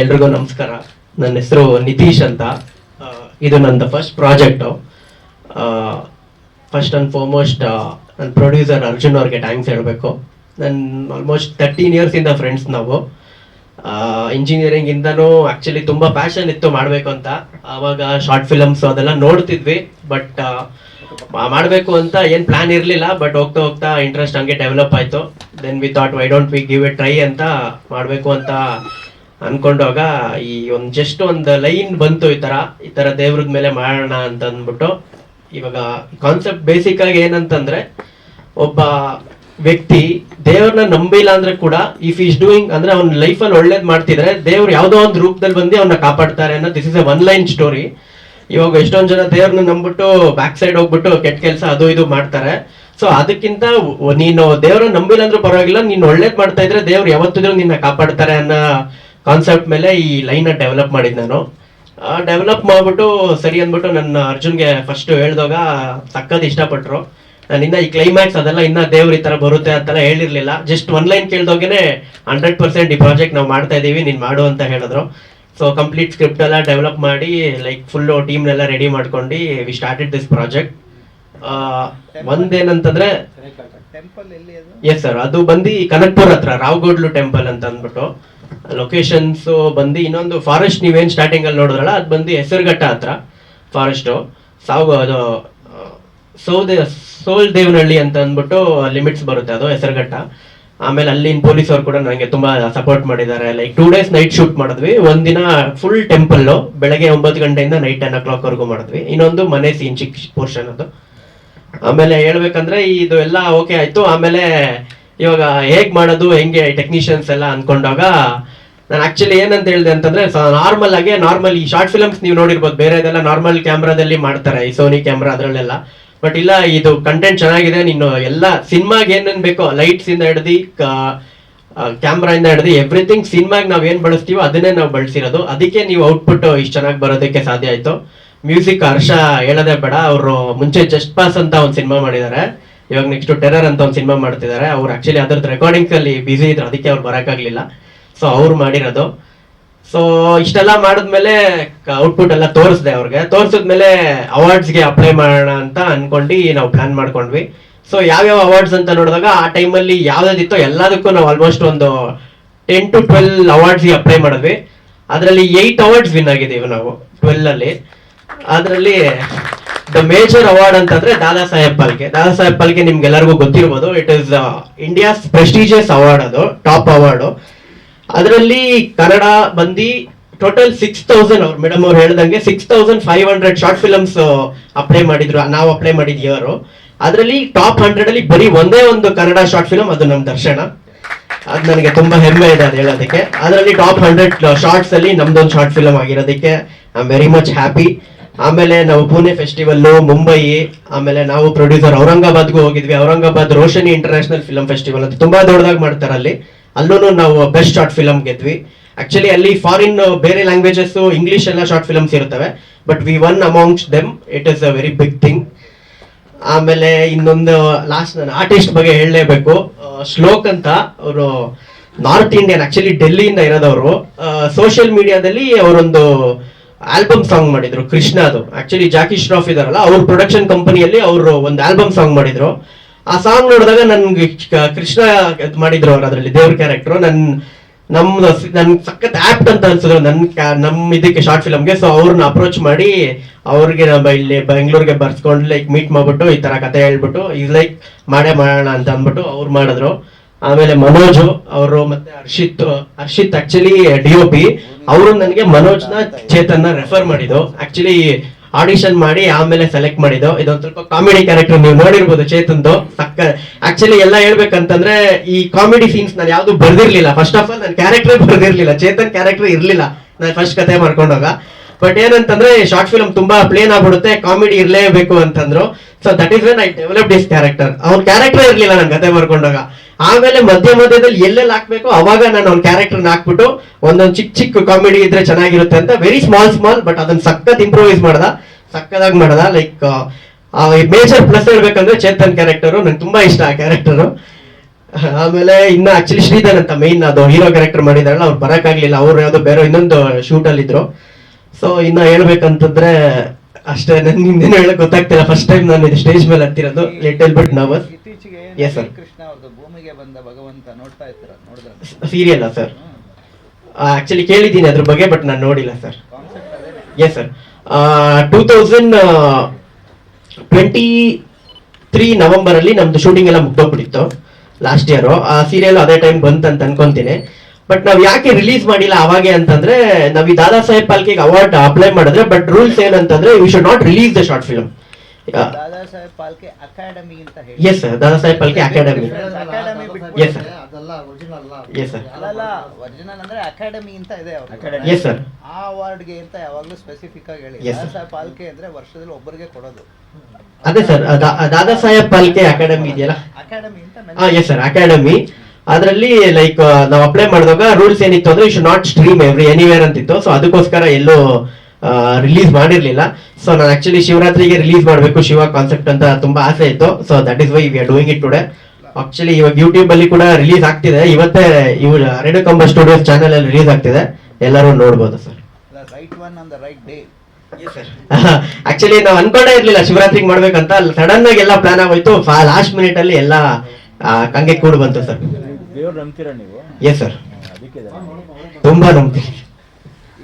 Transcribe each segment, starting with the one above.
ಎಲ್ರಿಗೂ ನಮಸ್ಕಾರ. ನನ್ನ ಹೆಸರು ನಿತೀಶ್ ಅಂತ. ಇದು ನನ್ನ first project first and foremost ನನ್ನ ಪ್ರೊಡ್ಯೂಸರ್ ಅರ್ಜುನ್ ಅವ್ರಿಗೆ ಥ್ಯಾಂಕ್ಸ್ ಹೇಳಬೇಕು. ನನ್ನ ಆಲ್ಮೋಸ್ಟ್ ತರ್ಟೀನ್ ಇಯರ್ಸಿಂದ ಫ್ರೆಂಡ್ಸ್ ನಾವು. ಇಂಜಿನಿಯರಿಂಗ್ ಆ್ಯಕ್ಚುಲಿ ತುಂಬ ಪ್ಯಾಷನ್ ಇತ್ತು ಮಾಡಬೇಕು ಅಂತ. ಆವಾಗ ಶಾರ್ಟ್ ಫಿಲಮ್ಸ್ ಅದೆಲ್ಲ ನೋಡ್ತಿದ್ವಿ ಬಟ್ ಮಾಡಬೇಕು ಅಂತ ಏನು ಪ್ಲಾನ್ ಇರಲಿಲ್ಲ ಬಟ್ ಹೋಗ್ತಾ ಹೋಗ್ತಾ ಇಂಟ್ರೆಸ್ಟ್ ಹಂಗೆ ಡೆವಲಪ್ ಆಯಿತು. Then we thought why don't we give a try ಅಂತ ಮಾಡಬೇಕು ಅಂತ ಅನ್ಕೊಂಡಾಗ ಈ ಒಂದು ಜಸ್ಟ್ ಒಂದು ಲೈನ್ ಬಂತು ಈ ತರ ಈ ತರ ದೇವ್ರದ ಮೇಲೆ ಮಾಡೋಣ ಅಂತ ಅಂದ್ಬಿಟ್ಟು ಇವಾಗ ಕಾನ್ಸೆಪ್ಟ್ ಬೇಸಿಕ್ ಆಗಿ ಏನಂತಂದ್ರೆ ಒಬ್ಬ ವ್ಯಕ್ತಿ ದೇವ್ರನ್ನ ನಂಬಿಲ್ಲ ಅಂದ್ರೆ ಕೂಡ ಇಫ್ ಈಸ್ ಡೂಯಿಂಗ್ ಅಂದ್ರೆ ಅವ್ನ ಲೈಫಲ್ಲಿ ಒಳ್ಳೇದ್ ಮಾಡ್ತಿದ್ರೆ ದೇವ್ರು ಯಾವ್ದೋ ಒಂದು ರೂಪದಲ್ಲಿ ಬಂದು ಅವ್ನ ಕಾಪಾಡ್ತಾರೆ ಅನ್ನೋ this is a one line story ಇವಾಗ ಎಷ್ಟೊಂದ್ ಜನ ದೇವ್ರನ್ನ ನಂಬಿಟ್ಟು ಬ್ಯಾಕ್ ಸೈಡ್ ಹೋಗ್ಬಿಟ್ಟು ಕೆಟ್ಟ ಕೆಲಸ ಅದು ಇದು ಮಾಡ್ತಾರೆ. ಸೊ ಅದಕ್ಕಿಂತ ನೀನು ದೇವ್ರನ್ನ ನಂಬಿಲ್ಲ ಅಂದ್ರೂ ಪರವಾಗಿಲ್ಲ, ನೀನು ಒಳ್ಳೇದ್ ಮಾಡ್ತಾ ಇದ್ರೆ ದೇವ್ರು ಯಾವತ್ತಿದ್ರು ನಿನ್ನ ಕಾಪಾಡ್ತಾರೆ ಅನ್ನೋ ಕಾನ್ಸೆಪ್ಟ್ ಮೇಲೆ ಈ ಲೈನ್ ಡೆವಲಪ್ ಮಾಡಿದ್ ನಾನು. ಡೆವಲಪ್ ಮಾಡ್ಬಿಟ್ಟು ಸರಿ ಅಂದ್ಬಿಟ್ಟು ನನ್ನ ಅರ್ಜುನ್ಗೆ ಫಸ್ಟ್ ಹೇಳಿದಾಗ ಸಕ್ಕದ ಇಷ್ಟಪಟ್ಟರು ನಾನು ಇನ್ನ ಈ ಕ್ಲೈಮ್ಯಾಕ್ಸ್ ಅದೆಲ್ಲ ಇನ್ನ ದೇವ್ರ ಈ ತರ ಬರುತ್ತೆ ಅಂತೆಲ್ಲ ಹೇಳಿರ್ಲಿಲ್ಲ. ಜಸ್ಟ್ ಒನ್ ಲೈನ್ ಕೇಳಿದಾಗೇನೆ ಹಂಡ್ರೆಡ್ ಪರ್ಸೆಂಟ್ ಈ ಪ್ರಾಜೆಕ್ಟ್ ನಾವು ಮಾಡ್ತಾ ಇದೀವಿ ನೀನ್ ಮಾಡು ಅಂತ ಹೇಳಿದ್ರು. ಸೊ ಕಂಪ್ಲೀಟ್ ಸ್ಕ್ರಿಪ್ಟ್ ಎಲ್ಲ ಡೆವಲಪ್ ಮಾಡಿ ಲೈಕ್ ಫುಲ್ ಟೀಮ್ನೆಲ್ಲ ರೆಡಿ ಮಾಡ್ಕೊಂಡು ವಿ ಸ್ಟಾರ್ಟೆಡ್ ದಿಸ್ ಪ್ರಾಜೆಕ್ಟ್ ಒಂದೇನಂತಂದ್ರೆ ಎಸ್ ಸರ್ ಅದು? ಬಂದು ಕನಕ್ಪುರ್ ಹತ್ರ ರಾವ್ಗೋಡ್ಲು ಟೆಂಪಲ್ ಅಂತ ಅಂದ್ಬಿಟ್ಟು ಲೊಕೇಶನ್ಸ್ ಬಂದು ಇನ್ನೊಂದು ಫಾರೆಸ್ಟ್ ನೀವೇನು ಸ್ಟಾರ್ಟಿಂಗ್ ಅಲ್ಲಿ ನೋಡಿದ್ರಲ್ಲ, ಅದು ಬಂದು ಹೆಸರುಘಟ್ಟ ಹತ್ರ ಫಾರೆಸ್ಟು ಸಾವು, ಅದು, ಸೌದೆ ಸೋಲ್ ದೇವನಹಳ್ಳಿ ಅಂತ ಅಂದ್ಬಿಟ್ಟು ಲಿಮಿಟ್ಸ್ ಬರುತ್ತೆ, ಅದು ಹೆಸರುಘಟ್ಟ. ಆಮೇಲೆ ಅಲ್ಲಿನ ಪೊಲೀಸ್ ಅವ್ರು ಕೂಡ ನನಗೆ ತುಂಬ ಸಪೋರ್ಟ್ ಮಾಡಿದ್ದಾರೆ. Like two days night shoot ಮಾಡಿದ್ವಿ. ಒಂದಿನ ಫುಲ್ ಟೆಂಪಲ್ ಬೆಳಗ್ಗೆ ಒಂಬತ್ತು ಗಂಟೆಯಿಂದ ನೈಟ್ ಟೆನ್ ಓ ಕ್ಲಾಕ್ ವರೆಗೂ ಮಾಡಿದ್ವಿ. ಇನ್ನೊಂದು ಮನೆ ಸೀನ್ ಚಿಕ್ಕ ಪೋರ್ಷನ್ ಅದು. ಆಮೇಲೆ ಹೇಳ್ಬೇಕಂದ್ರೆ ಇದು ಎಲ್ಲ ಓಕೆ ಆಯ್ತು. ಆಮೇಲೆ ಇವಾಗ ಹೇಗ್ ಮಾಡೋದು, ಹೆಂಗೆ ಟೆಕ್ನಿಷಿಯನ್ಸ್ ಎಲ್ಲ ಅನ್ಕೊಂಡಾಗ ನಾನು ಆಕ್ಚುಲಿ ಏನಂತ ಹೇಳಿದೆ ಅಂತಂದ್ರೆ ನಾರ್ಮಲ್ ಆಗಿ ನಾರ್ಮಲ್ ಈ ಶಾರ್ಟ್ ಫಿಲಮ್ಸ್ ನೀವು ನೋಡಿರ್ಬೋದು. ಬೇರೆದೆಲ್ಲ ನಾರ್ಮಲ್ ಕ್ಯಾಮ್ರಾದಲ್ಲಿ ಮಾಡ್ತಾರೆ, ಈ ಸೋನಿ ಕ್ಯಾಮ್ರಾ ಅದರಲ್ಲೆಲ್ಲ. ಬಟ್ ಇಲ್ಲ, ಇದು ಕಂಟೆಂಟ್ ಚೆನ್ನಾಗಿದೆ, ನೀನು ಎಲ್ಲ ಸಿನಿಮಾಗೆ ಏನೇನು ಬೇಕೋ ಲೈಟ್ಸ್ ಇಂದ ಹಿಡ್ದು ಕ್ಯಾಮ್ರಾ ಇಂದ ಹಿಡ್ದು ಎವ್ರಿಥಿಂಗ್ ಸಿನಿಮಾಗೆ ನಾವು ಏನು ಬಳಸ್ತೀವೋ ಅದನ್ನೇ ನಾವು ಬಳಸಿರೋದು. ಅದಕ್ಕೆ ನೀವು ಔಟ್ಪುಟ್ ಇಷ್ಟು ಚೆನ್ನಾಗಿ ಬರೋದಕ್ಕೆ ಸಾಧ್ಯ ಆಯ್ತು. ಮ್ಯೂಸಿಕ್ ಹರ್ಷ ಹೇಳೋದೇ ಬೇಡ. ಅವರು ಮುಂಚೆ ಜಸ್ಟ್ ಪಾಸ್ ಅಂತ ಒಂದು ಸಿನಿಮಾ ಮಾಡಿದ್ದಾರೆ ಇವಾಗ ನೆಕ್ಸ್ಟ್ ಟೆರರ್ ಅಂತ ಒಂದು ಸಿನಿಮಾ ಮಾಡ್ತಿದ್ದಾರೆ ಅವ್ರು ಆಕ್ಚುಲಿ ಅದ್ರದ್ದು ರೆಕಾರ್ಡಿಂಗ್ಸ್ ಅಲ್ಲಿ ಬಿಸಿ ಇದ್ರು ಅದಕ್ಕೆ ಅವ್ರು ಬರಕ್ಕಾಗ್ಲಿಲ್ಲ. ಸೊ ಅವ್ರು ಮಾಡಿರೋದು. ಸೊ ಇಷ್ಟೆಲ್ಲ ಮಾಡಿದ್ಮೇಲೆ ಔಟ್ಪುಟ್ ಎಲ್ಲ ತೋರಿಸ್ದೆ ಅವ್ರಿಗೆ. ತೋರಿಸಿದ್ಮೇಲೆ ಅವಾರ್ಡ್ಸ್ಗೆ ಅಪ್ಲೈ ಮಾಡೋಣ ಅಂತ ಅನ್ಕೊಂಡು ನಾವು ಪ್ಲಾನ್ ಮಾಡ್ಕೊಂಡ್ವಿ. ಸೊ ಯಾವ್ಯಾವ ಅವಾರ್ಡ್ಸ್ ಅಂತ ನೋಡಿದಾಗ ಆ ಟೈಮಲ್ಲಿ ಯಾವ್ದಾದಿತ್ತೋ ಎಲ್ಲದಕ್ಕೂ ನಾವು ಆಲ್ಮೋಸ್ಟ್ ಒಂದು ಟೆನ್ ಟು ಟ್ವೆಲ್ ಅವಾರ್ಡ್ಸ್ಗೆ ಅಪ್ಲೈ ಮಾಡಿದ್ವಿ. ಅದರಲ್ಲಿ ಏಯ್ಟ್ ಅವಾರ್ಡ್ಸ್ ವಿನ್ ಆಗಿದ್ದೀವಿ ನಾವು ಟ್ವೆಲ್ ಅಲ್ಲಿ. ಅದರಲ್ಲಿ ದ ಮೇಜರ್ ಅವಾರ್ಡ್ ಅಂತಂದ್ರೆ ದಾದಾ ಸಾಹೇಬ್ ಪಾಲ್ಕೆ. ದಾದಾ ಸಾಹೇಬ್ ಪಾಲ್ಕೆ ನಿಮ್ಗೆಲ್ಲರಿಗೂ ಗೊತ್ತಿರ್ಬೋದು. It is India's prestigious award ಅದು ಟಾಪ್ ಅವಾರ್ಡ್ ಅದರಲ್ಲಿ ಕನ್ನಡ ಬಂದಿ ಟೋಟಲ್ ಸಿಕ್ಸ್ ತೌಸಂಡ್ ಅವ್ರು. ಮೇಡಮ್ ಅವ್ರು ಹೇಳ್ದಂಗೆ six thousand five hundred short films apply ಮಾಡಿದ್ರು. ನಾವು ಅಪ್ಲೈ ಮಾಡಿದ್ವಿ ಇಯರ್ ಅದರಲ್ಲಿ ಟಾಪ್ ಹಂಡ್ರೆಡ್ ಅಲ್ಲಿ ಬರೀ ಒಂದೇ ಒಂದು ಕನ್ನಡ ಶಾರ್ಟ್ ಫಿಲಮ್ ಅದು ನಮ್ ದರ್ಶನ. ಅದ್ ನನಗೆ ತುಂಬಾ ಹೆಮ್ಮೆ ಇದೆ ಅದು ಹೇಳೋದಕ್ಕೆ. ಅದರಲ್ಲಿ ಟಾಪ್ ಹಂಡ್ರೆಡ್ ಶಾರ್ಟ್ಸ್ ಅಲ್ಲಿ ನಮ್ದೊಂದು short film ಆಗಿರೋದಕ್ಕೆ. I am very much happy ಆಮೇಲೆ ನಾವು ಪುಣೆ ಫೆಸ್ಟಿವಲ್ ಮುಂಬೈ, ಆಮೇಲೆ ನಾವು ಪ್ರೊಡ್ಯೂಸರ್ ಔರಂಗಾಬಾದ್ಗೂ ಹೋಗಿದ್ವಿ. Aurangabad Roshni international film festival ಅಂತ ತುಂಬಾ ದೊಡ್ಡದಾಗಿ ಮಾಡ್ತಾರೆ ಅಲ್ಲಿ. ಅಲ್ಲೂ ನಾವು ಬೆಸ್ಟ್ ಶಾರ್ಟ್ ಫಿಲಮ್ ಗೆದ್ವಿ. ಆಕ್ಚುಲಿ ಅಲ್ಲಿ ಫಾರಿನ್ ಬೇರೆ ಲ್ಯಾಂಗ್ವೇಜಸ್ ಇಂಗ್ಲಿಷ್ ಎಲ್ಲ ಶಾರ್ಟ್ ಫಿಲಮ್ಸ್ ಇರುತ್ತವೆ. But we won amount them it is a very big thing ಆಮೇಲೆ ಇನ್ನೊಂದು ಲಾಸ್ಟ್ ನಾನು ಆರ್ಟಿಸ್ಟ್ ಬಗ್ಗೆ ಹೇಳಲೇಬೇಕು. ಶ್ಲೋಕ್ ಅಂತ ಅವರು ನಾರ್ತ್ ಇಂಡಿಯನ್ ಆಕ್ಚುಲಿ ಡೆಲ್ಲಿಯಿಂದ ಇರೋದವರು. ಸೋಷಿಯಲ್ ಮೀಡಿಯಾದಲ್ಲಿ ಅವರೊಂದು ಆಲ್ಬಮ್ ಸಾಂಗ್ ಮಾಡಿದ್ರು ಕೃಷ್ಣ ಅದು. ಆಕ್ಚುಲಿ ಜಾಕಿ ಶ್ರಾಫ್ ಇದಾರಲ್ಲ ಅವ್ರ ಪ್ರೊಡಕ್ಷನ್ ಕಂಪನಿಯಲ್ಲಿ ಅವರು ಒಂದು ಆಲ್ಬಮ್ ಸಾಂಗ್ ಮಾಡಿದ್ರು. ಆ ಸಾಂಗ್ ನೋಡಿದಾಗ ನನ್ಗೆ ಕೃಷ್ಣ ಮಾಡಿದ್ರು ಅವ್ರು ಅದರಲ್ಲಿ, ದೇವ್ರ ಕ್ಯಾರೆಕ್ಟರ್ ನನ್ ನಮ್ದು ನನ್ ಸಖತ್ ಆಪ್ಟ್ ಅಂತ ಅನ್ಸಿದ್ರು ನನ್ ನಮ್ ಇದಕ್ಕೆ ಶಾರ್ಟ್ ಫಿಲಮ್ಗೆ ಸೊ ಅವ್ರನ್ನ ಅಪ್ರೋಚ್ ಮಾಡಿ, ಅವ್ರಿಗೆ ನಮ್ಮ ಇಲ್ಲಿ ಬೆಂಗಳೂರಿಗೆ ಬರ್ಸ್ಕೊಂಡು ಲೈಕ್ ಮೀಟ್ ಮಾಡ್ಬಿಟ್ಟು, ಈ ತರ ಕತೆ ಹೇಳ್ಬಿಟ್ಟು ಈಗ ಲೈಕ್ ಮಾಡೇ ಮಾಡೋಣ ಅಂತ ಅಂದ್ಬಿಟ್ಟು ಅವ್ರು ಮಾಡಿದ್ರು. ಆಮೇಲೆ ಮನೋಜ್ ಅವರು ಮತ್ತೆ Harshit Harshit actually D O P ಅವರು ನನಗೆ ಮನೋಜ್ನ ಚೇತನ್ನ ರೆಫರ್ ಮಾಡಿದ್ದು. ಆಕ್ಚುಲಿ ಆಡಿಷನ್ ಮಾಡಿ ಆಮೇಲೆ ಸೆಲೆಕ್ಟ್ ಮಾಡಿದ್ದು. ಇದೊಂದ್ ಸ್ವಲ್ಪ ಕಾಮಿಡಿ ಕ್ಯಾರೆಕ್ಟರ್ ನೀವು ನೋಡಿರ್ಬೋದು, ಚೇತನ್ದು. ಸಕ್ಕ ಆಕ್ಚುಲಿ ಎಲ್ಲ ಹೇಳ್ಬೇಕಂತಂದ್ರೆ ಈ ಕಾಮಿಡಿ ಸೀನ್ಸ್ ನಾನು ಯಾವ್ದು ಬರ್ದಿರ್ಲಿಲ್ಲ. ಫಸ್ಟ್ ಆಫ್ ಆಲ್ ನನ್ನ ಕ್ಯಾರೆಕ್ಟರ್ ಬರ್ದಿರ್ಲಿಲ್ಲ. ಚೇತನ್ ಕ್ಯಾರೆಕ್ಟರ್ ಇರ್ಲಿಲ್ಲ. ನಾನು ಫಸ್ಟ್ ಕತೆ ಮಾಡ್ಕೊಂಡಾಗ. ಬಟ್ ಏನಂತಂದ್ರೆ ಶಾರ್ಟ್ ಫಿಲ್ಮ್ ತುಂಬಾ ಪ್ಲೇನ್ ಆಗ್ಬಿಡುತ್ತೆ. ಕಾಮಿಡಿ ಇರ್ಲೇಬೇಕು ಅಂತಂದ್ರು. So that is when I develop this character ಅವ್ರ ಕ್ಯಾರೆಕ್ಟರ್ ಇರ್ಲಿಲ್ಲ ನನ್ ಕತೆ ಬರ್ಕೊಂಡಾಗ ಆಮೇಲೆ ಮಧ್ಯ ಮಧ್ಯದಲ್ಲಿ ಎಲ್ಲೆಲ್ಲಿ ಹಾಕ್ಬೇಕು ಅವಾಗ ನಾನು ಅವ್ನ ಕ್ಯಾರೆಕ್ಟರ್ ಹಾಕ್ಬಿಟ್ಟು ಒಂದೊಂದು ಚಿಕ್ಕ ಚಿಕ್ಕ ಕಾಮಿಡಿ ಇದ್ರೆ ಚೆನ್ನಾಗಿರುತ್ತೆ ಅಂತ ವೆರಿ ಸ್ಮಾಲ್ ಸ್ಮಾಲ್ ಬಟ್ ಅದನ್ನ ಸಖತ್ ಇಂಪ್ರೂವೈಸ್ ಮಾಡ್ದ. ಸಕ್ಕದಾಗಿ ಮಾಡ್ದ. ಲೈಕ್ ಮೇಜರ್ ಪ್ಲಸ್ ಹೇಳ್ಬೇಕಂದ್ರೆ ಚೇತನ್ ಕ್ಯಾರೆಕ್ಟರು ನಂಗೆ ತುಂಬಾ ಇಷ್ಟ ಆ ಕ್ಯಾರೆಕ್ಟರು ಆಮೇಲೆ ಇನ್ನ ಆಕ್ಚುಲಿ ಶ್ರೀಧರ್ ಅಂತ ಮೈನ್ ಅದು ಹೀರೋ ಕ್ಯಾರೆಕ್ಟರ್ ಮಾಡಿದಾರಲ್ಲ, ಅವ್ರು ಬರಕ್ಕಾಗ್ಲಿಲ್ಲ. ಅವ್ರು ಯಾವ್ದೋ ಬೇರೆ ಇನ್ನೊಂದು ಶೂಟ್ ಅಲ್ಲಿ ಇದ್ರು ಸೊ ಇನ್ನ ಹೇಳ್ಬೇಕಂತಂದ್ರೆ ಅಷ್ಟೇ ನನ್ ಹಿಂದೇನು ಹೇಳಕ್ ಗೊತ್ತಾಗ್ತಿಲ್ಲ. ಫಸ್ಟ್ ಟೈಮ್ ನಾನು ಇದು ಸ್ಟೇಜ್ ಮೇಲೆ ಹತ್ತಿರೋದು ಲಿಟಲ್ ಬಿಟ್ ನರ್ವಸ್ ಇತ್ತೀಚೆಗೆ ಸರ್ sir. ಕೃಷ್ಣ ಅವ್ರದ್ದು ಭೂಮಿಗೆ ಬಂದ ಭಗವಂತ ನೋಡ್ತಾ ಇರ್ತೀರ ನೋಡಿದ್ರೆ? ಸೀರಿಯಲ್ ಸರ್ ಆಕ್ಚುಲಿ ಕೇಳಿದ್ದೀನಿ ಅದ್ರ ಬಗ್ಗೆ ಬಟ್ ನಾನು ನೋಡಿಲ್ಲ ಸರ್ ಕಾನ್ಸೆಪ್ಟ್ ಅದೇನೆ yes sir two thousand twenty three November ಅಲ್ಲಿ ನಮ್ದು ಶೂಟಿಂಗ್ ಎಲ್ಲ ಮುಗ್ದೋಗ್ಬಿಟ್ಟಿತ್ತು ಲಾಸ್ಟ್ ಇಯರ್ ಆ ಸೀರಿಯಲ್ ಅದೇ ಟೈಮ್ ಬಂತು ಅಂತ ಅನ್ಕೊಂತೀನಿ. ಬಟ್ ನಾವ್ ಯಾಕೆ ರಿಲೀಸ್ ಮಾಡಿಲ್ಲ ಅವಾಗೆ ಅಂತಂದ್ರೆ ನಾವ್ ಈ ದಾದಾ ಸಾಹೇಬ್ ಪಾಲ್ಕೆಗೆ ಅವಾರ್ಡ್ ಅಪ್ಲೈ ಮಾಡಿದ್ರೆ ಬಟ್ ರೂಲ್ಸ್ ಏನಂತಂದ್ರೆ you should not release the short film Dada Saheb Phalke academy ಅಂತ ಹೇಳಿ. Yes sir Dada Saheb Phalke academy academy ಬಿಟ್ಟು sir. ಅದೆಲ್ಲ ಒರಿಜಿನಲ್ ಎಸ್ ಸರ್ ಅಲ್ಲಲ್ಲ ಒರಿಜಿನಲ್ ಅಂದ್ರೆ ಅಕಾಡೆಮಿ ಅಂತ ಇದೆ ಅವ್ರಿಗೆ. ಎಸ್ ಸರ್ ಆ ಅವಾರ್ಡ್ಗೆ ಅಂತ ಯಾವಾಗ್ಲೂ ಸ್ಪೆಸಿಫಿಕ್ ಆಗಿ ಹೇಳಿ. ದಾದಾ ಸಾಹೇಬ್ ಪಾಲ್ಕೆ ಅಂದ್ರೆ ವರ್ಷದಲ್ಲಿ ಒಬ್ಬರಿಗೆ ಕೊಡೋದು. ಅದೇ ಸರ್ ದಾದಾ ಸಾಹೇಬ್ ಪಾಲ್ಕೆ ಅಕಾಡೆಮಿ ಇದೆಯಲ್ಲ? ಅಕಾಡೆಮಿ ಅಂತ ಹಾ ಎಸ್ ಸರ್ ಅಕಾಡೆಮಿ ಅದರಲ್ಲಿ ಲೈಕ್ ನಾವು ಅಪ್ಲೈ ಮಾಡಿದಾಗ ರೂಲ್ಸ್ ಏನಿತ್ತು ಅಂದ್ರೆ should not stream every anywhere ಅಂತಿತ್ತು. ಸೊ ಅದಕ್ಕೋಸ್ಕರ ಎಲ್ಲೂ ರಿಲೀಸ್ ಮಾಡಿರ್ಲಿಲ್ಲ. ಸೊ ನಾನು ಆಕ್ಚುಲಿ ಶಿವರಾತ್ರಿಗೆ ರಿಲೀಸ್ ಮಾಡಬೇಕು ಶಿವ ಕಾನ್ಸೆಪ್ಟ್ ಅಂತ ತುಂಬಾ ಆಸೆ ಇತ್ತು. So that is why we are doing it today actually ಇವಾಗ ಯೂಟ್ಯೂಬ್ ಅಲ್ಲಿ ಕೂಡ ರಿಲೀಸ್ ಆಗ್ತಿದೆ. ಇವತ್ತೇ ಇವ್ ರೇಡಿಯೋ ಕಂಬ ಸ್ಟುಡಿಯೋಸ್ ಚಾನೆಲ್ ಅಲ್ಲಿ ರಿಲೀಸ್ ಆಗ್ತಿದೆ. ಎಲ್ಲರೂ ನೋಡ್ಬೋದು sir. Right one on the right day actually ನಾವು ಅನ್ಕೊಂಡೇ ಇರ್ಲಿಲ್ಲ ಶಿವರಾತ್ರಿಗೆ ಮಾಡ್ಬೇಕಂತ. ಸಡನ್ ಆಗಿ ಎಲ್ಲ ಪ್ಲಾನ್ ಆಗೋಯ್ತು. ಲಾಸ್ಟ್ ಮಿನಿಟ್ ಅಲ್ಲಿ ಎಲ್ಲ ಕಂಗೆ ಹಂಗೆ ಕೂಡ ಬಂತು ಸರ್. ದೇವ್ರು ನಂಬ್ತೀರಾ ನೀವು? ಎಸ್ ಸರ್ ಅದಕ್ಕೆ ತುಂಬಾ ನಂಬ್ತೀನಿ.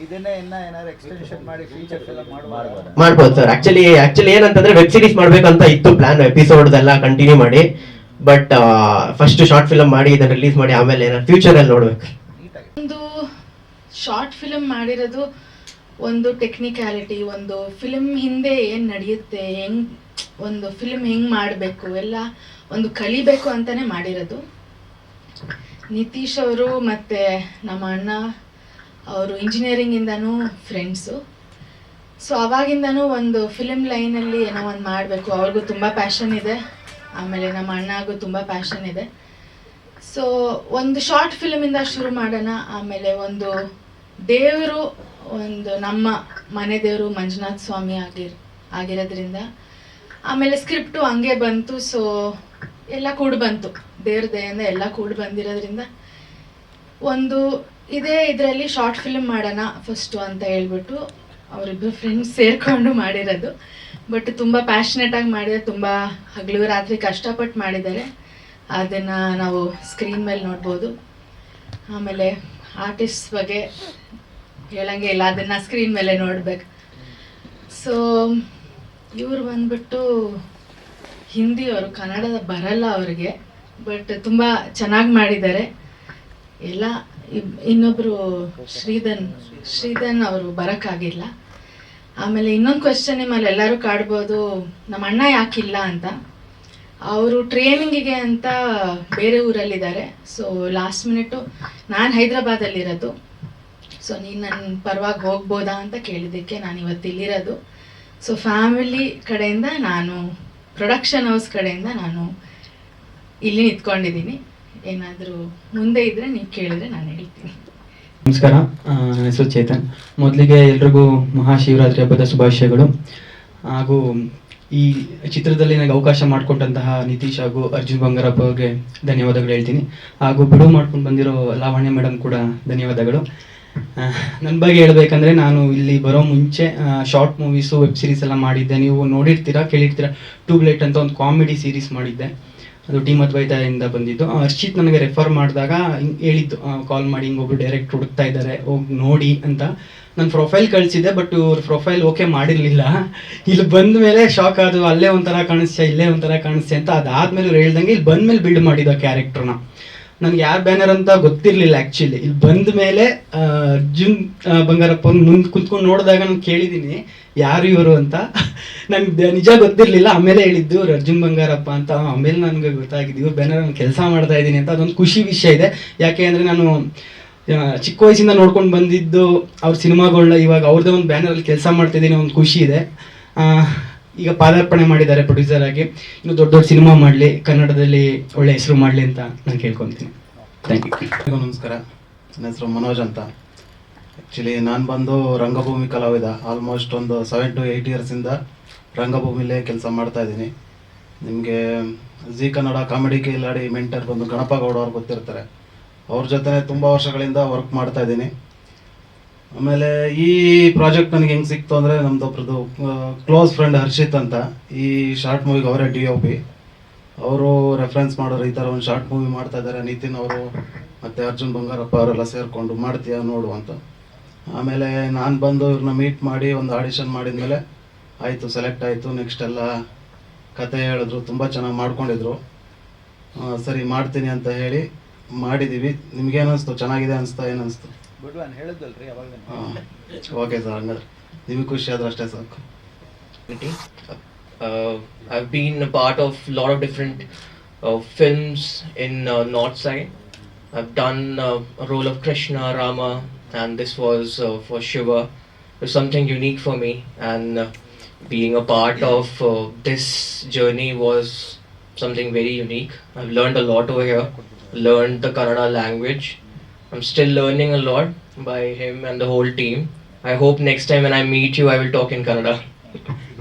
ಇದನ್ನೇ ಇನ್ನ ಏನಾದ್ರು ಎಕ್ಸ್ಟೆನ್ಷನ್ ಮಾಡಿ ಫೀಚರ್ಸ್ ಎಲ್ಲ ಮಾಡ್ಬೋದು? ಮಾಡ್ಬೋದು ಸರ್ ಆಕ್ಚುಲಿ ಆಕ್ಚುಲಿ ಏನಂತಂದ್ರೆ ವೆಬ್ ಸೀರೀಸ್ ಮಾಡ್ಬೇಕಂತ ಇತ್ತು ಪ್ಲಾನ್ ಎಪಿಸೋಡ್ ಎಲ್ಲ ಕಂಟಿನ್ಯೂ ಮಾಡಿ. ಬಟ್ ಫಸ್ಟ್ ಶಾರ್ಟ್ ಫಿಲಮ್ ಮಾಡಿ ಇದನ್ನ ರಿಲೀಸ್ ಮಾಡಿ ಆಮೇಲೆ ಏನಾದ್ರು ಫ್ಯೂಚರ್ ಅಲ್ಲಿ ನೋಡ್ಬೇಕು. ಒಂದು ಶಾರ್ಟ್ ಫಿಲಮ್ ಮಾಡಿರೋದು ಒಂದು ಟೆಕ್ನಿಕ್ಯಾಲಿಟಿ ಒಂದು ಫಿಲಮ್ ಹಿಂದೆ ಏನು ನಡೆಯುತ್ತೆ ಹೆಂಗ್ ಒಂದು ಫಿಲಮ್ ಹೆಂಗ್ ಮಾಡಬೇಕು ಎಲ್ಲ ಒಂದು ಕಲಿಬೇಕು ಅಂತಾನೆ ಮಾಡಿರೋದು. ನಿತೀಶ್ ಅವರು ಮತ್ತು ನಮ್ಮ ಅಣ್ಣ, ಅವರು ಇಂಜಿನಿಯರಿಂಗಿಂದನೂ ಫ್ರೆಂಡ್ಸು ಸೊ ಅವಾಗಿಂದನೂ ಒಂದು ಫಿಲಿಮ್ ಲೈನಲ್ಲಿ ಏನೋ ಒಂದು ಮಾಡಬೇಕು. ಅವ್ರಿಗೂ ತುಂಬ ಪ್ಯಾಷನ್ ಇದೆ. ಆಮೇಲೆ ನಮ್ಮ ಅಣ್ಣಗೂ ತುಂಬ ಪ್ಯಾಷನ್ ಇದೆ. ಸೊ ಒಂದು ಶಾರ್ಟ್ ಫಿಲಮಿಂದ ಶುರು ಮಾಡೋಣ. ಆಮೇಲೆ ಒಂದು ದೇವರು, ಒಂದು ನಮ್ಮ ಮನೆ ದೇವರು ಮಂಜುನಾಥ್ ಸ್ವಾಮಿ ಆಗಿರ್, ಆಗಿರೋದ್ರಿಂದ. ಆಮೇಲೆ ಸ್ಕ್ರಿಪ್ಟು ಹಂಗೆ ಬಂತು. ಸೊ ಎಲ್ಲ ಕೂಡ ಬಂತು. ದೇವ್ರ ದಯಿಂದ ಎಲ್ಲ ಕೂಡಿ ಬಂದಿರೋದ್ರಿಂದ ಒಂದು ಇದೇ ಇದರಲ್ಲಿ ಶಾರ್ಟ್ ಫಿಲ್ಮ್ ಮಾಡೋಣ ಫಸ್ಟು ಅಂತ ಹೇಳ್ಬಿಟ್ಟು ಅವರಿಬ್ಬರು ಫ್ರೆಂಡ್ಸ್ ಸೇರಿಕೊಂಡು ಮಾಡಿರೋದು. ಬಟ್ ತುಂಬ ಪ್ಯಾಷನೇಟಾಗಿ ಮಾಡಿದ್ದಾರೆ ತುಂಬ ಹಗಲು ರಾತ್ರಿ ಕಷ್ಟಪಟ್ಟು ಮಾಡಿದ್ದಾರೆ. ಅದನ್ನು ನಾವು ಸ್ಕ್ರೀನ್ ಮೇಲೆ ನೋಡ್ಬೋದು. ಆಮೇಲೆ ಆರ್ಟಿಸ್ಟ್ ಬಗ್ಗೆ ಹೇಳಂಗೆ ಇಲ್ಲ, ಅದನ್ನು ಸ್ಕ್ರೀನ್ ಮೇಲೆ ನೋಡ್ಬೇಕು. ಸೊ ಇವರು ಬಂದ್ಬಿಟ್ಟು ಹಿಂದಿಯವರು, ಕನ್ನಡದ ಬರಲ್ಲ ಅವ್ರಿಗೆ. ಬಟ್ ತುಂಬ ಚೆನ್ನಾಗಿ ಮಾಡಿದ್ದಾರೆ. ಎಲ್ಲ ಇನ್ನೊಬ್ರು ಶ್ರೀಧನ್ ಶ್ರೀಧನ್ ಅವರು ಬರೋಕ್ಕಾಗಿಲ್ಲ. ಆಮೇಲೆ ಇನ್ನೊಂದು ಕ್ವೆಶನ್ ನಿಮ್ಮಲ್ಲಿ ಎಲ್ಲರೂ ಕಾಡ್ಬೋದು, ನಮ್ಮ ಅಣ್ಣ ಯಾಕಿಲ್ಲ ಅಂತ. ಅವರು ಟ್ರೈನಿಂಗಿಗೆ ಅಂತ ಬೇರೆ ಊರಲ್ಲಿದ್ದಾರೆ. ಸೊ ಲಾಸ್ಟ್ ಮಿನಿಟು ನಾನು ಹೈದ್ರಾಬಾದಲ್ಲಿರೋದು. ಸೊ ನೀನು ನನ್ನ ಪರವಾಗಿ ಹೋಗ್ಬೋದಾ ಅಂತ ಕೇಳಿದ್ದಕ್ಕೆ ನಾನು ಇವತ್ತು ಇಲ್ಲಿರೋದು. ಸೊ ಫ್ಯಾಮಿಲಿ ಕಡೆಯಿಂದ ನಾನು ಪ್ರೊಡಕ್ಷನ್ ಹೌಸ್ ಕಡೆಯಿಂದ ನಾನು ಇಲ್ಲಿ ನಿಂತ್ಕೊಂಡಿದ್ದೀನಿ. ಏನಾದರೂ ಮುಂದೆ ಇದ್ರೆ ನೀವು ಕೇಳಿದ್ರೆ ನಾನು ಹೇಳ್ತೀನಿ. ನಮಸ್ಕಾರ. ನನ್ನ ಹೆಸರು ಚೇತನ್. ಮೊದಲಿಗೆ ಎಲ್ರಿಗೂ ಮಹಾಶಿವರಾತ್ರಿ ಹಬ್ಬದ ಶುಭಾಶಯಗಳು. ಹಾಗೂ ಈ ಚಿತ್ರದಲ್ಲಿ ನನಗೆ ಅವಕಾಶ ಮಾಡಿಕೊಟ್ಟಂತಹ ನಿತೀಶ್ ಹಾಗೂ ಅರ್ಜುನ್ ಬಂಗಾರಪ್ಪ ಅವ್ರಿಗೆ ಧನ್ಯವಾದಗಳು ಹೇಳ್ತೀನಿ. ಹಾಗೂ ಬಿಡುವು ಮಾಡ್ಕೊಂಡು ಬಂದಿರೋ ಲಾವಣ್ಯ ಮೇಡಮ್ ಕೂಡ ಧನ್ಯವಾದಗಳು. ನನ್ನ ಬಗ್ಗೆ ಹೇಳ್ಬೇಕಂದ್ರೆ ನಾನು ಇಲ್ಲಿ ಬರೋ ಮುಂಚೆ ಶಾರ್ಟ್ ಮೂವೀಸು ವೆಬ್ ಸೀರೀಸ್ ಎಲ್ಲ ಮಾಡಿದ್ದೆ. ನೀವು ನೋಡಿರ್ತೀರಾ, ಕೇಳಿರ್ತೀರಾ ಟ್ಯೂಬ್ಲೈಟ್ ಅಂತ ಒಂದು ಕಾಮಿಡಿ ಸೀರೀಸ್ ಮಾಡಿದ್ದೆ. ಅದು ಟೀಮ್ ಅದ್ವೈತದಿಂದ ಬಂದಿದ್ದು. ಹರ್ಷಿತ್ ನನಗೆ ರೆಫರ್ ಮಾಡಿದಾಗ ಹಿಂಗೆ ಹೇಳಿದ್ದು ಕಾಲ್ ಮಾಡಿ ಹಿಂಗೊಬ್ರು ಡೈರೆಕ್ಟ್ ಹುಡುಕ್ತಾ ಇದ್ದಾರೆ, ಹೋಗಿ ನೋಡಿ ಅಂತ. ನನ್ನ ಪ್ರೊಫೈಲ್ ಕಳಿಸಿದ್ದೆ ಬಟ್ ಇವ್ರ ಪ್ರೊಫೈಲ್ ಓಕೆ ಮಾಡಿರಲಿಲ್ಲ. ಇಲ್ಲಿ ಬಂದ ಮೇಲೆ ಶಾಕ್ ಅದು ಅಲ್ಲೇ ಒಂಥರ ಕಾಣಿಸ್ತೆ ಇಲ್ಲೇ ಒಂಥರ ಕಾಣಿಸ್ತೆ ಅಂತ ಅದಾದ್ಮೇಲೆ ಇವ್ರು ಹೇಳ್ದಂಗೆ ಇಲ್ಲಿ ಬಂದ ಮೇಲೆ ಬಿಲ್ಡ್ ಮಾಡಿದ್ದು ಆ ಕ್ಯಾರೆಕ್ಟರ್ನ ನನ್ಗೆ ಯಾರು ಬ್ಯಾನರ್ ಅಂತ ಗೊತ್ತಿರ್ಲಿಲ್ಲ ಆ್ಯಕ್ಚುಲಿ ಇಲ್ಲಿ ಬಂದ ಮೇಲೆ ಅರ್ಜುನ್ ಬಂಗಾರಪ್ಪ ಮುಂದೆ ಕುತ್ಕೊಂಡು ನೋಡಿದಾಗ ನಾನು ಕೇಳಿದ್ದೀನಿ ಯಾರು ಇವರು ಅಂತ. ನನಗೆ ನಿಜ ಗೊತ್ತಿರಲಿಲ್ಲ, ಆಮೇಲೆ ಹೇಳಿದ್ದು ಅರ್ಜುನ್ ಬಂಗಾರಪ್ಪ ಅಂತ. ಆಮೇಲೆ ನನಗೆ ಗೊತ್ತಾಗಿದ್ದು ಇವ್ರು ಬ್ಯಾನರ್ ನಾನು ಕೆಲಸ ಮಾಡ್ತಾ ಇದ್ದೀನಿ ಅಂತ. ಅದೊಂದು ಖುಷಿ ವಿಷಯ ಇದೆ. ಯಾಕೆ ಅಂದರೆ ನಾನು ಚಿಕ್ಕ ವಯಸ್ಸಿಂದ ನೋಡ್ಕೊಂಡು ಬಂದಿದ್ದು ಅವ್ರ ಸಿನಿಮಾಗಳನ್ನ ಇವಾಗ ಅವ್ರದ್ದೇ ಒಂದು ಬ್ಯಾನರಲ್ಲಿ ಕೆಲಸ ಮಾಡ್ತಾ ಇದ್ದೀನಿ ಒಂದು ಖುಷಿ ಇದೆ. ಈಗ ಪಾದಾರ್ಪಣೆ ಮಾಡಿದ್ದಾರೆ ಪ್ರೊಡ್ಯೂಸರ್ ಆಗಿ. ಇನ್ನು ದೊಡ್ಡ ದೊಡ್ಡ ಸಿನಿಮಾ ಮಾಡಲಿ, ಕನ್ನಡದಲ್ಲಿ ಒಳ್ಳೆ ಹೆಸರು ಮಾಡಲಿ ಅಂತ ನಾನು ಕೇಳ್ಕೊತೀನಿ. ಥ್ಯಾಂಕ್ ಯು ನಮಸ್ಕಾರ. ನನ್ನ ಹೆಸರು ಮನೋಜ್ ಅಂತ. ಆ್ಯಕ್ಚುಲಿ ನಾನು ಬಂದು ರಂಗಭೂಮಿ ಕಲಾವಿದ. ಆಲ್ಮೋಸ್ಟ್ ಒಂದು ಸೆವೆನ್ ಟು ಏಯ್ಟ್ ಇಯರ್ಸಿಂದ ರಂಗಭೂಮಿಲೇ ಕೆಲಸ ಮಾಡ್ತಾ ಇದ್ದೀನಿ. ನಿಮಗೆ Zee Kannada comedy Khiladi mentor ಬಂದು ಗಣಪ ಗೌಡ ಅವ್ರು ಗೊತ್ತಿರ್ತಾರೆ. ಅವ್ರ ಜೊತೆ ತುಂಬ ವರ್ಷಗಳಿಂದ ವರ್ಕ್ ಮಾಡ್ತಾ ಇದ್ದೀನಿ. ಆಮೇಲೆ ಈ ಪ್ರಾಜೆಕ್ಟ್ ನನಗೆ ಹೆಂಗೆ ಸಿಕ್ತು ಅಂದರೆ ನಮ್ದು ಒಬ್ರದ್ದು ಕ್ಲೋಸ್ ಫ್ರೆಂಡ್ ಹರ್ಷಿತ್ ಅಂತ. ಈ ಶಾರ್ಟ್ ಮೂವಿಗೆ ಅವರೇ ಡಿ ಒ ಪಿ ಅವರು ರೆಫರೆನ್ಸ್ ಮಾಡೋರು ಈ ಥರ ಒಂದು ಶಾರ್ಟ್ ಮೂವಿ ಮಾಡ್ತಾ ಇದ್ದಾರೆ ನಿತಿನ್ ಅವರು ಮತ್ತು ಅರ್ಜುನ್ ಬಂಗಾರಪ್ಪ ಅವರೆಲ್ಲ ಸೇರಿಕೊಂಡು ಮಾಡ್ತೀಯಾ ನೋಡು ಅಂತ. ಆಮೇಲೆ ನಾನು ಬಂದು ಇವ್ರನ್ನ ಮೀಟ್ ಮಾಡಿ ಒಂದು ಆಡಿಷನ್ ಮಾಡಿದ್ಮೇಲೆ ಆಯಿತು ಸೆಲೆಕ್ಟ್ ಆಯಿತು. ನೆಕ್ಸ್ಟ್ ಎಲ್ಲ ಕತೆ ಹೇಳಿದ್ರು, ತುಂಬ ಚೆನ್ನಾಗಿ ಮಾಡ್ಕೊಂಡಿದ್ರು. ಸರಿ ಮಾಡ್ತೀನಿ ಅಂತ ಹೇಳಿ ಮಾಡಿದ್ದೀವಿ ನಿಮ್ಗೇನು ಅನಿಸ್ತು? ಚೆನ್ನಾಗಿದೆ ಅನಿಸ್ತಾ ಏನು ಬಿಡ್ವಾನ್ ಹೇಳಿದ್ವಲ್ರಿ ಅವಾಗ ಓಕೆ ಸರ್ ಹಂಗಾದ್ರೆ ನಿಮಗೆ ಖುಷಿ ಆದ್ರೆ ಅಷ್ಟೇ ಸಾಕು Uh, I've been a part of a lot of different uh, films in uh, North Side. I've done uh, a role of Krishna, Rama, and this was uh, for Shiva. It was something unique for me, and uh, being a part of uh, this journey was something very unique. I've learned a lot over here, learned the Kannada language. I'm still learning a lot by him and the whole team. I hope next time when I meet you, I will talk in you.